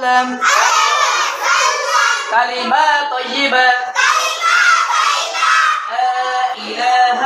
وسلم كلمة طيبة لا إله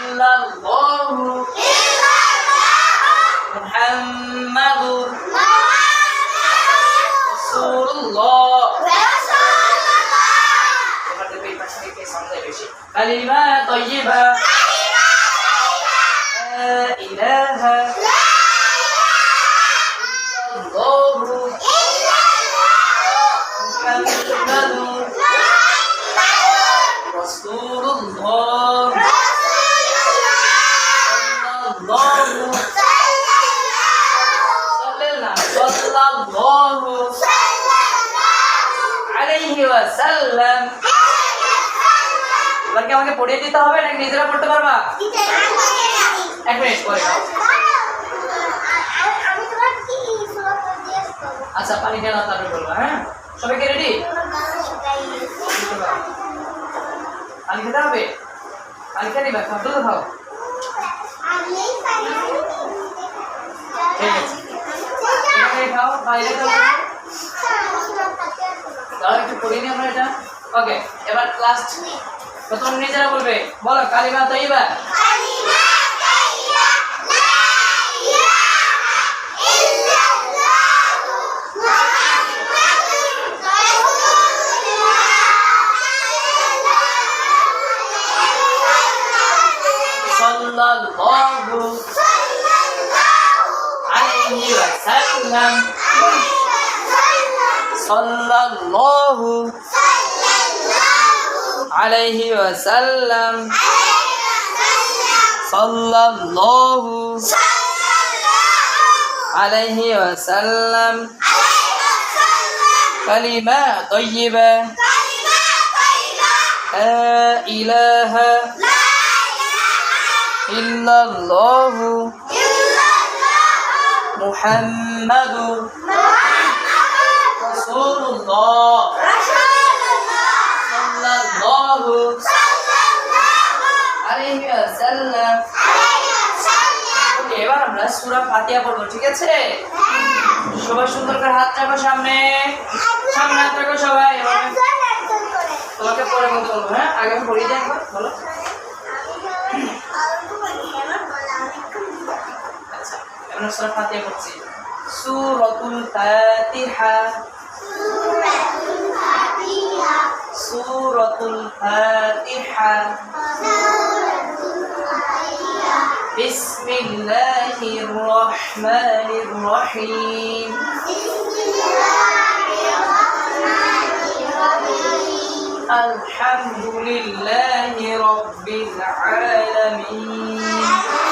إلا الله محمد رسول الله كلمة طيبة আসসালামু আলাইকুম ওয়া রাসূলুল্লাহ ওয়া আলাইহ وسلم আল্লাহ আল্লাহ সাল্লাল্লাহু সাল্লাল্লাহু আলাইহি ওয়া সাল্লাম আজকে আপনাকে পড়িয়ে দিতে হবে নাকি নিজেরা পড়তে পারবে একটু একটু করে দাও আমি তোরা কি সুযোগ দিইছো আচ্ছা পানি কেনার কথা বলো হ্যাঁ সবাই কি রেডি আর খেতে হবে আর খেয়ে নিবা খাদ্য তো খাও খাও বাইরে খাও তাহলে একটু করিনি আমরা এটা ওকে এবার লাস্ট প্রথম নিজেরা বলবে বলো কালিমা তৈবা صلى الله عليه وسلم صلى الله عليه وسلم صلى الله عليه وسلم كلمة طيبة لا إله لا ইল্লাল্লাহু মুহাম্মাদুর রাসূলুল্লাহ সাল্লাল্লাহু আলাইহি ওয়াসাল্লাম এবার আমরা সূরা ফাতিহা পড়বো ঠিক আছে হ্যাঁ। সবাই সুন্দর করে হাত রাখো সামনে সামনে হাত রাখো সবাই তোমাকে পরে বলতে বলবো হ্যাঁ আগে পড়িয়ে দেখো বলো أنا سورة فاتحة পড়ছি سورة الفاتحة سورة الفاتحة بسم الله الرحمن الرحيم بسم الله الرحمن الرحيم الحمد لله رب العالمين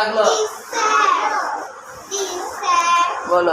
লাগলো বলো